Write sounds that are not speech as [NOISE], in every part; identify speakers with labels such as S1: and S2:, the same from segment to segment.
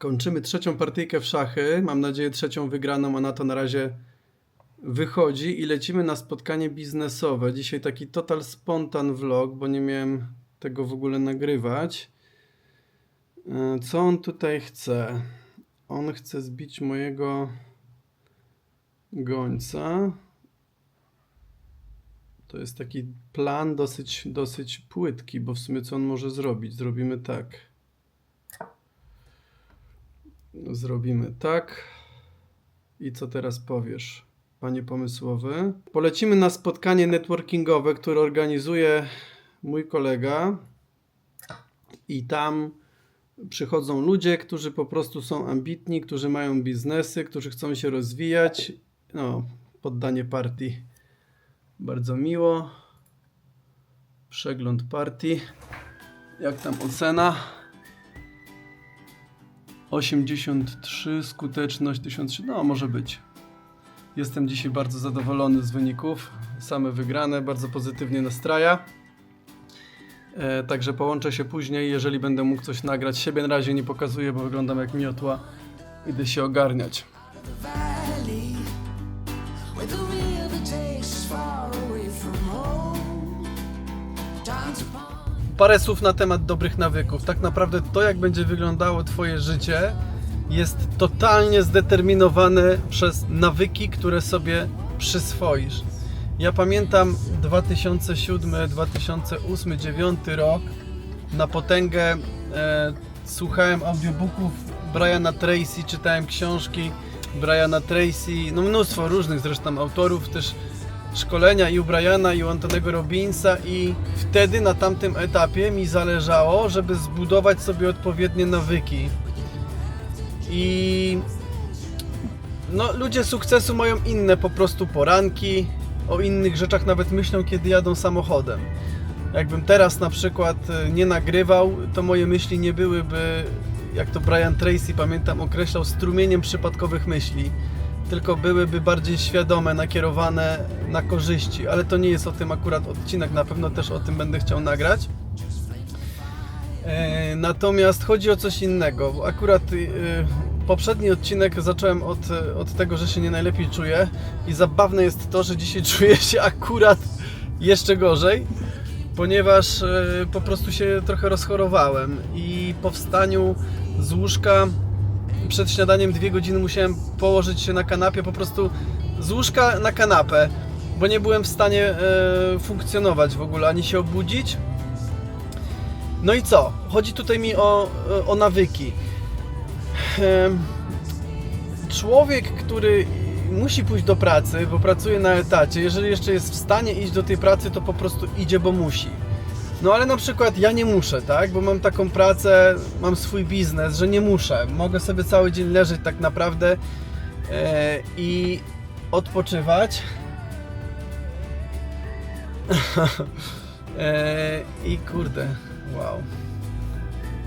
S1: Kończymy trzecią partyjkę w szachy. Mam nadzieję trzecią wygraną, a na to na razie wychodzi i lecimy na spotkanie biznesowe. Dzisiaj taki total spontan vlog, bo nie miałem tego w ogóle nagrywać. E, Co on tutaj chce? On chce zbić mojego gońca. To jest taki plan dosyć, dosyć płytki, bo w sumie co on może zrobić? Zrobimy tak. Zrobimy tak. I co teraz powiesz, panie pomysłowy? Polecimy na spotkanie networkingowe, które organizuje mój kolega. I tam przychodzą ludzie, którzy po prostu są ambitni, którzy mają biznesy, którzy chcą się rozwijać. No, poddanie partii. Bardzo miło. Przegląd partii. Jak tam ocena? 83, skuteczność 1003, no może być. Jestem dzisiaj bardzo zadowolony z wyników. Same wygrane, bardzo pozytywnie nastraja. E, także połączę się później, jeżeli będę mógł coś nagrać. Siebie na razie nie pokazuję, bo wyglądam jak miotła. Idę się ogarniać.
S2: Time to.
S1: Parę słów na temat dobrych nawyków. Tak naprawdę to, jak będzie wyglądało Twoje życie, jest totalnie zdeterminowane przez nawyki, które sobie przyswoisz. Ja pamiętam 2007, 2008, 2009 rok. Na potęgę e, słuchałem audiobooków Briana Tracy, czytałem książki Briana Tracy, no mnóstwo różnych zresztą autorów, też szkolenia i u Briana i u Antonego Robinsa i wtedy na tamtym etapie mi zależało, żeby zbudować sobie odpowiednie nawyki. I no, ludzie sukcesu mają inne po prostu poranki, o innych rzeczach nawet myślą, kiedy jadą samochodem. Jakbym teraz na przykład e, nie nagrywał, to moje myśli nie byłyby, jak to Brian Tracy pamiętam określał, strumieniem przypadkowych myśli, tylko byłyby bardziej świadome, nakierowane na korzyści. Ale to nie jest o tym akurat odcinek, na pewno też o tym będę chciał nagrać. E, Natomiast chodzi o coś innego. Akurat e, poprzedni odcinek zacząłem od, od tego, że się nie najlepiej czuję i zabawne jest to, że dzisiaj [LAUGHS] czuję się akurat jeszcze gorzej, ponieważ e, po prostu się trochę rozchorowałem i po wstaniu z łóżka przed śniadaniem dwie godziny musiałem położyć się na kanapie, po prostu z łóżka na kanapę, bo nie byłem w stanie e, funkcjonować w ogóle, ani się obudzić. No i co? Chodzi tutaj mi o, o nawyki. Em, Człowiek, który musi pójść do pracy, bo pracuje na etacie, jeżeli jeszcze jest w stanie iść do tej pracy, to po prostu idzie, bo musi. No ale na przykład ja nie muszę, tak? Bo mam taką pracę, mam swój biznes, że nie muszę. Mogę sobie cały dzień leżeć tak naprawdę e, i odpoczywać. [LAUGHS] e, I kurde, wow.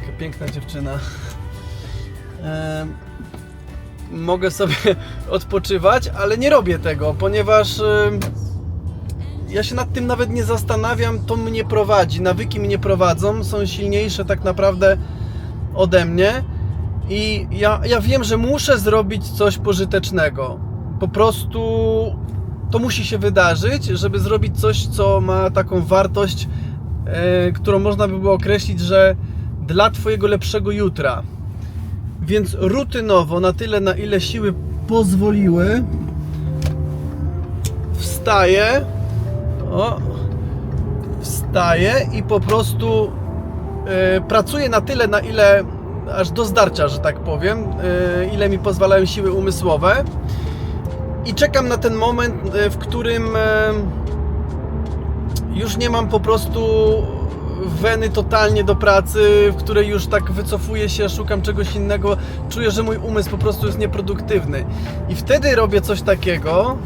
S1: Jaka piękna dziewczyna. E, mogę sobie [LAUGHS] odpoczywać, ale nie robię tego, ponieważ ja się nad tym nawet nie zastanawiam, to mnie prowadzi, nawyki mnie prowadzą, są silniejsze tak naprawdę ode mnie i ja, ja wiem, że muszę zrobić coś pożytecznego. Po prostu to musi się wydarzyć, żeby zrobić coś, co ma taką wartość, e, którą można by było określić, że dla Twojego lepszego jutra. Więc rutynowo, na tyle, na ile siły pozwoliły, wstaję, o, wstaję i po prostu e, pracuję na tyle, na ile aż do zdarcia, że tak powiem, e, ile mi pozwalają siły umysłowe i czekam na ten moment, e, w którym e, już nie mam po prostu weny totalnie do pracy, w której już tak wycofuję się, szukam czegoś innego, czuję, że mój umysł po prostu jest nieproduktywny. I wtedy robię coś takiego.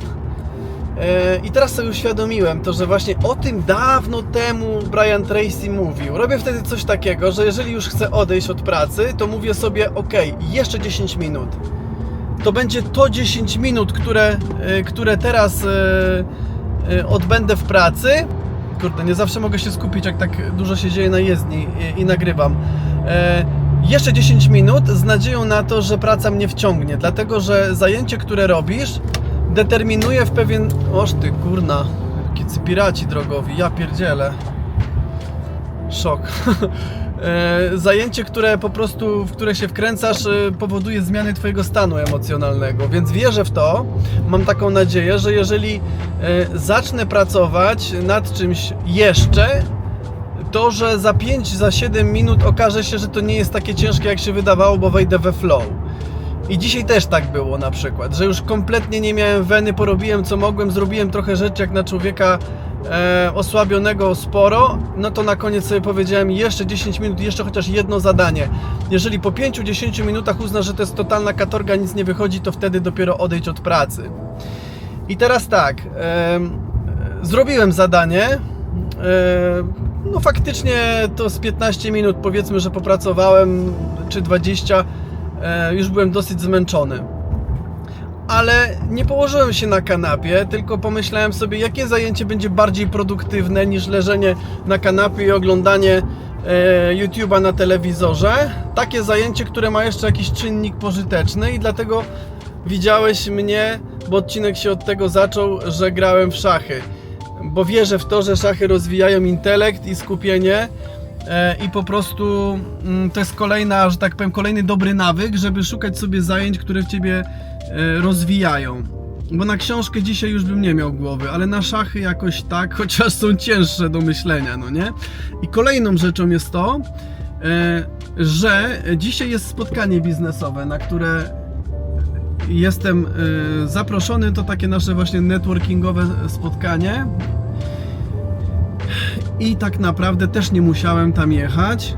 S1: E, I teraz sobie uświadomiłem to, że właśnie o tym dawno temu Brian Tracy mówił. Robię wtedy coś takiego, że jeżeli już chcę odejść od pracy, to mówię sobie, ok, jeszcze 10 minut to będzie to 10 minut, które, y, które teraz y, y, odbędę w pracy. Kurde, nie zawsze mogę się skupić, jak tak dużo się dzieje na jezdni i, i nagrywam. Jeszcze 10 minut z nadzieją na to, że praca mnie wciągnie, dlatego że zajęcie, które robisz, determinuje w pewien... Oż ty, kurna, jakie piraci drogowi, ja pierdzielę. Szok. [LAUGHS] E, Zajęcie, które po prostu, w które się wkręcasz, e, powoduje zmiany Twojego stanu emocjonalnego, więc wierzę w to. Mam taką nadzieję, że jeżeli e, zacznę pracować nad czymś jeszcze, to, że za 5, za 7 minut okaże się, że to nie jest takie ciężkie, jak się wydawało, bo wejdę we flow. I dzisiaj też tak było na przykład, że już kompletnie nie miałem weny, porobiłem co mogłem, zrobiłem trochę rzeczy jak na człowieka e, osłabionego sporo, no to na koniec sobie powiedziałem jeszcze 10 minut, jeszcze chociaż jedno zadanie. Jeżeli po 5-10 minutach uznasz, że to jest totalna katorga, nic nie wychodzi, to wtedy dopiero odejdź od pracy. I teraz tak, em, zrobiłem zadanie. em, no faktycznie to z 15 minut powiedzmy, że popracowałem, czy 20, e, już byłem dosyć zmęczony. Ale nie położyłem się na kanapie, tylko pomyślałem sobie, jakie zajęcie będzie bardziej produktywne niż leżenie na kanapie i oglądanie e, YouTube'a na telewizorze. Takie zajęcie, które ma jeszcze jakiś czynnik pożyteczny i dlatego widziałeś mnie, bo odcinek się od tego zaczął, że grałem w szachy. Bo wierzę w to, że szachy rozwijają intelekt i skupienie e, i po prostu mm, to jest kolejna, że tak powiem, kolejny dobry nawyk, żeby szukać sobie zajęć, które w ciebie e, rozwijają. Bo na książkę dzisiaj już bym nie miał głowy, ale na szachy jakoś tak, [LAUGHS] chociaż są cięższe do myślenia, no nie? I kolejną rzeczą jest to, e, że dzisiaj jest spotkanie biznesowe, na które jestem e, zaproszony. To takie nasze właśnie networkingowe spotkanie. I tak naprawdę też nie musiałem tam jechać,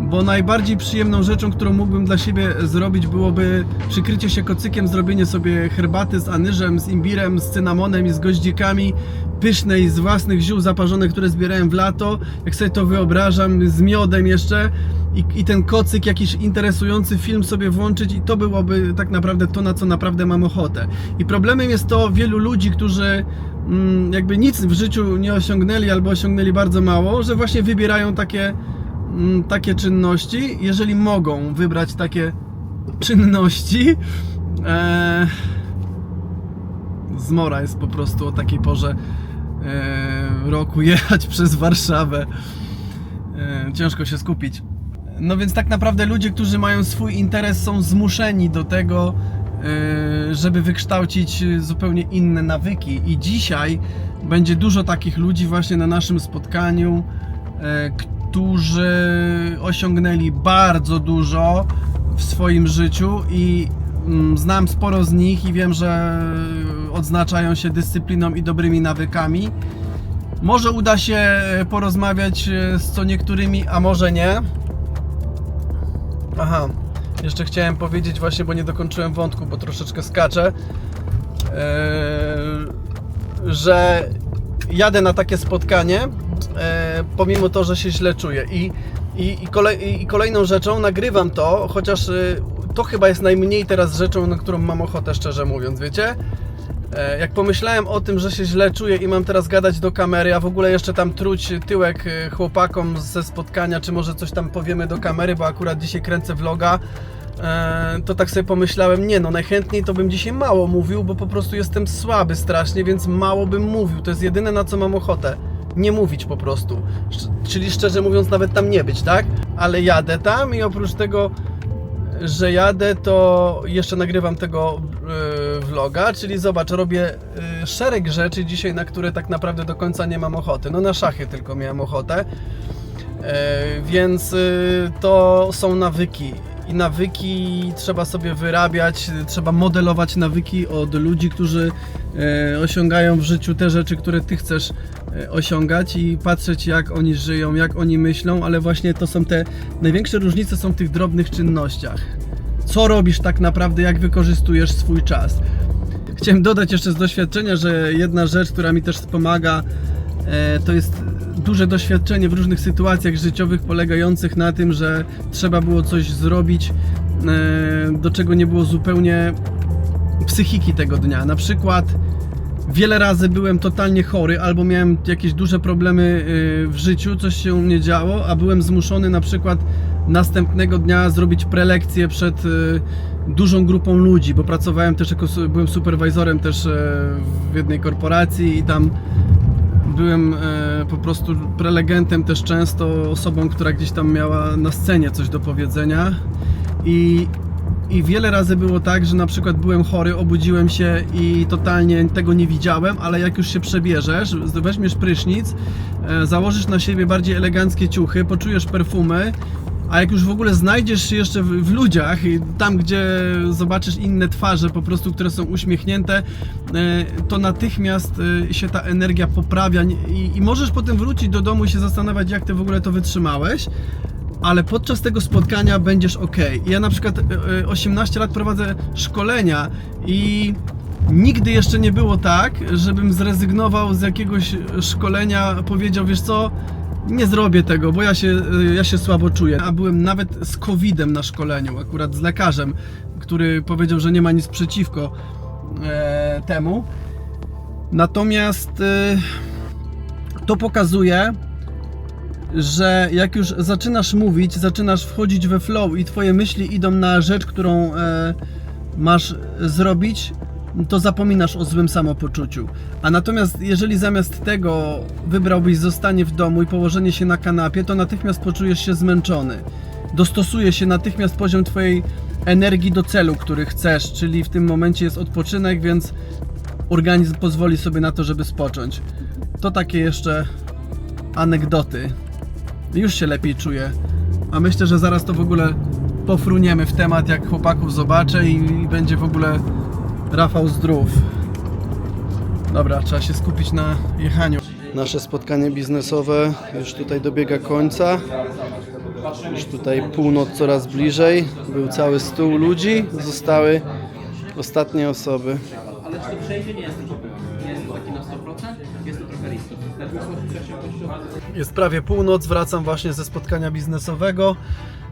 S1: bo najbardziej przyjemną rzeczą, którą mógłbym dla siebie zrobić, byłoby przykrycie się kocykiem, zrobienie sobie herbaty z anyżem, z imbirem, z cynamonem i z goździkami, pysznej z własnych ziół zaparzonych, które zbierałem w lato. Jak sobie to wyobrażam, z miodem jeszcze i, i ten kocyk, jakiś interesujący film sobie włączyć i to byłoby tak naprawdę to, na co naprawdę mam ochotę. I problemem jest to wielu ludzi, którzy jakby nic w życiu nie osiągnęli albo osiągnęli bardzo mało, że właśnie wybierają takie, mm, takie czynności. Jeżeli mogą wybrać takie czynności, e, zmora jest po prostu o takiej porze e, roku [LAUGHS] jechać przez Warszawę. E, ciężko się skupić. No więc tak naprawdę ludzie, którzy mają swój interes, są zmuszeni do tego, żeby wykształcić zupełnie inne nawyki. I dzisiaj będzie dużo takich ludzi właśnie na naszym spotkaniu, e, którzy osiągnęli bardzo dużo w swoim życiu i mm, znam sporo z nich i wiem, że odznaczają się dyscypliną i dobrymi nawykami. Może uda się porozmawiać e, z co niektórymi, a może nie. Aha, jeszcze chciałem powiedzieć właśnie, bo nie dokończyłem wątku, bo troszeczkę skaczę, eee, że jadę na takie spotkanie, e, pomimo to, że się źle czuję. I, i, i, I kolejną rzeczą nagrywam to, chociaż e, to chyba jest najmniej teraz rzeczą, na którą mam ochotę, szczerze mówiąc, wiecie? E, Jak pomyślałem o tym, że się źle czuję i mam teraz gadać do kamery, a w ogóle jeszcze tam truć tyłek e, chłopakom ze spotkania, czy może coś tam powiemy do kamery, bo akurat dzisiaj kręcę vloga, e, to tak sobie pomyślałem, nie no, najchętniej to bym dzisiaj mało mówił, bo po prostu jestem słaby strasznie, więc mało bym mówił. To jest jedyne na co mam ochotę. Nie mówić po prostu. Czyli szczerze mówiąc, nawet tam nie być, tak? Ale jadę tam i oprócz tego że jadę, to jeszcze nagrywam tego vloga, czyli zobacz, robię y, szereg rzeczy dzisiaj, na które tak naprawdę do końca nie mam ochoty. No na szachy tylko miałem ochotę. E, więc y, to są nawyki. I nawyki trzeba sobie wyrabiać, trzeba modelować nawyki od ludzi, którzy e, osiągają w życiu te rzeczy, które ty chcesz e, osiągać i patrzeć jak oni żyją, jak oni myślą, ale właśnie to są te największe różnice są w tych drobnych czynnościach. Co robisz tak naprawdę, jak wykorzystujesz swój czas. Chciałem dodać jeszcze z doświadczenia, że jedna rzecz, która mi też pomaga, e, to jest duże doświadczenie w różnych sytuacjach życiowych polegających na tym, że trzeba było coś zrobić, e, do czego nie było zupełnie psychiki tego dnia. Na przykład wiele razy byłem totalnie chory albo miałem jakieś duże problemy y, w życiu, coś się u mnie działo, a byłem zmuszony na przykład następnego dnia zrobić prelekcję przed dużą grupą ludzi, bo pracowałem też jako, byłem superwajzorem też e, w jednej korporacji i tam byłem e, po prostu prelegentem też często osobą, która gdzieś tam miała na scenie coś do powiedzenia. I, i wiele razy było tak, że na przykład byłem chory, obudziłem się i totalnie tego nie widziałem, ale jak już się przebierzesz, weźmiesz prysznic, e, założysz na siebie bardziej eleganckie ciuchy, poczujesz perfumy, a jak już w ogóle znajdziesz się jeszcze w, w ludziach, tam gdzie zobaczysz inne twarze po prostu, które są uśmiechnięte, e, to natychmiast e, się ta energia poprawia i, i możesz potem wrócić do domu i się zastanawiać, jak ty w ogóle to wytrzymałeś. Ale podczas tego spotkania będziesz ok. Ja na przykład e, e, 18 lat prowadzę szkolenia i nigdy jeszcze nie było tak, żebym zrezygnował z jakiegoś szkolenia, powiedział, wiesz co, nie zrobię tego, bo ja się, y, ja się słabo czuję. A byłem nawet z COVID-em na szkoleniu, akurat z lekarzem, który powiedział, że nie ma nic przeciwko e, temu. Natomiast y, to pokazuje, że jak już zaczynasz mówić, zaczynasz wchodzić we flow i twoje myśli idą na rzecz, którą e, masz zrobić, to zapominasz o złym samopoczuciu. A natomiast jeżeli zamiast tego wybrałbyś zostanie w domu i położenie się na kanapie, to natychmiast poczujesz się zmęczony. Dostosuje się natychmiast poziom twojej energii do celu, który chcesz, czyli w tym momencie jest odpoczynek, więc organizm pozwoli sobie na to, żeby spocząć. To takie jeszcze anegdoty. Już się lepiej czuję. A myślę, że zaraz to w ogóle pofruniemy w temat, jak chłopaków zobaczę i, będzie w ogóle Rafał zdrów. Dobra, trzeba się skupić na jechaniu. Nasze spotkanie biznesowe już tutaj dobiega końca. Już tutaj północ coraz bliżej. Był cały stół ludzi, zostały ostatnie osoby.
S3: Ale czy to przejdzie nie jest tylko nie jest to taki na 100%, jest to trochę riski.
S1: Jest prawie północ, wracam właśnie ze spotkania biznesowego.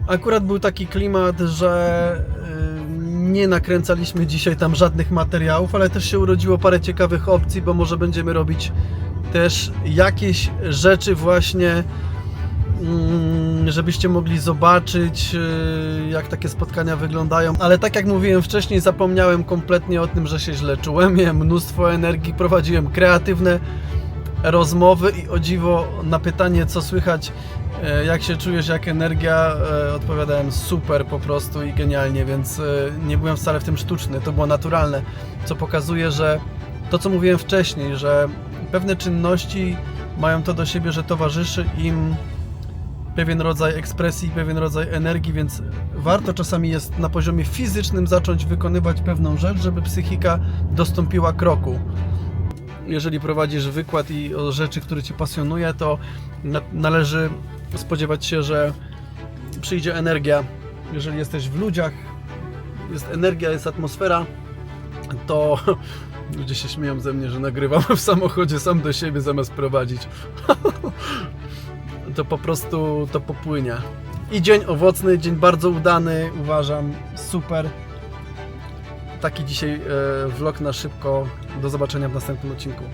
S1: Akurat był taki klimat, że nie nakręcaliśmy dzisiaj tam żadnych materiałów, ale też się urodziło parę ciekawych opcji, bo może będziemy robić też jakieś rzeczy właśnie, mm, żebyście mogli zobaczyć, y, jak takie spotkania wyglądają. Ale tak jak mówiłem wcześniej, zapomniałem kompletnie o tym, że się źle czułem. Miałem mnóstwo energii, prowadziłem kreatywne rozmowy i o dziwo na pytanie, co słychać, e, jak się czujesz, jak energia, e, odpowiadałem super po prostu i genialnie, więc e, nie byłem wcale w tym sztuczny, to było naturalne, co pokazuje, że to, co mówiłem wcześniej, że pewne czynności mają to do siebie, że towarzyszy im pewien rodzaj ekspresji, pewien rodzaj energii, więc warto czasami jest na poziomie fizycznym zacząć wykonywać pewną rzecz, żeby psychika dostąpiła kroku jeżeli prowadzisz wykład i o rzeczy, które Cię pasjonuje, to na, należy spodziewać się, że przyjdzie energia. Jeżeli jesteś w ludziach, jest energia, jest atmosfera, to [LAUGHS] ludzie się śmieją ze mnie, że nagrywam w samochodzie sam do siebie zamiast prowadzić. [LAUGHS] to po prostu to popłynie. I dzień owocny, dzień bardzo udany, uważam, super. Taki dzisiaj e, vlog na szybko. Do zobaczenia w następnym odcinku.